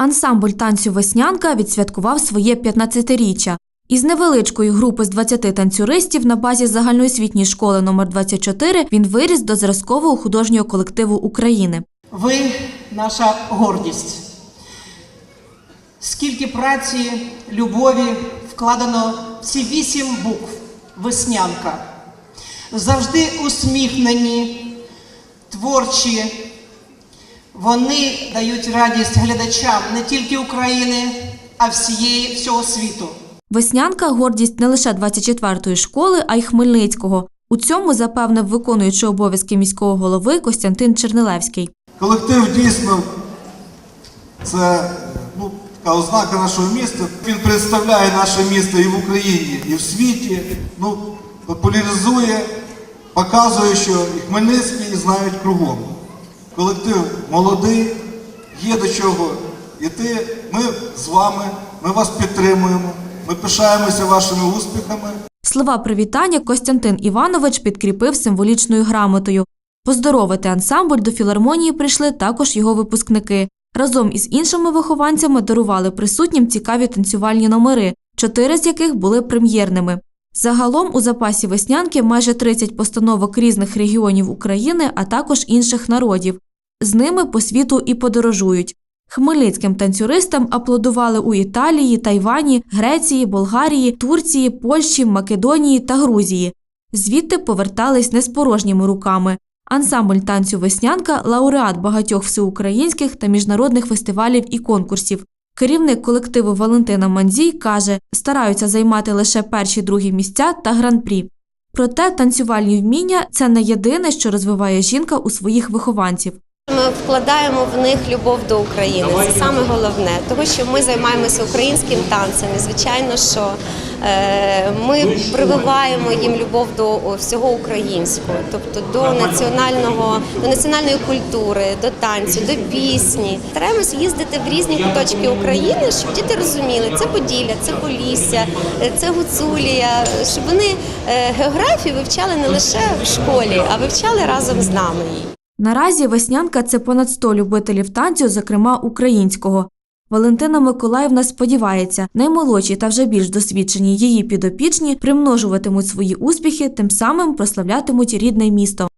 Ансамбль танцю Веснянка відсвяткував своє 15-річчя. Із невеличкої групи з 20 танцюристів на базі загальноосвітньої школи номер 24 він виріс до зразкового художнього колективу України. Ви наша гордість. Скільки праці, любові вкладено в ці вісім букв веснянка. Завжди усміхнені, творчі. Вони дають радість глядачам не тільки України, а всієї всього світу. Веснянка гордість не лише 24-ї школи, а й Хмельницького. У цьому запевнив виконуючий обов'язки міського голови Костянтин Чернилевський. Колектив дійсно це ну, така ознака нашого міста. Він представляє наше місто і в Україні, і в світі. Ну, популяризує, показує, що і Хмельницький знають кругом. Колектив молодий, є до чого йти. Ми з вами, ми вас підтримуємо, ми пишаємося вашими успіхами. Слова привітання Костянтин Іванович підкріпив символічною грамотою. Поздоровити ансамбль до філармонії прийшли також його випускники. Разом із іншими вихованцями дарували присутнім цікаві танцювальні номери, чотири з яких були прем'єрними. Загалом у запасі веснянки майже 30 постановок різних регіонів України, а також інших народів. З ними по світу і подорожують. Хмельницьким танцюристам аплодували у Італії, Тайвані, Греції, Болгарії, Турції, Польщі, Македонії та Грузії. Звідти повертались не з порожніми руками. Ансамбль танцю Веснянка лауреат багатьох всеукраїнських та міжнародних фестивалів і конкурсів. Керівник колективу Валентина Манзій каже, стараються займати лише перші другі місця та гран-прі. Проте танцювальні вміння це не єдине, що розвиває жінка у своїх вихованців. Ми вкладаємо в них любов до України. Це саме головне, тому що ми займаємося українським танцем. І звичайно, що е, ми прививаємо їм любов до всього українського, тобто до національного, до національної культури, до танцю, до пісні. Стараємось їздити в різні куточки України, щоб діти розуміли, це Поділля, це Полісся, е, це Гуцулія, щоб вони е, географію вивчали не лише в школі, а вивчали разом з нами її. Наразі Веснянка це понад 100 любителів танцю, зокрема українського. Валентина Миколаївна сподівається, наймолодші та вже більш досвідчені її підопічні примножуватимуть свої успіхи, тим самим прославлятимуть рідне місто.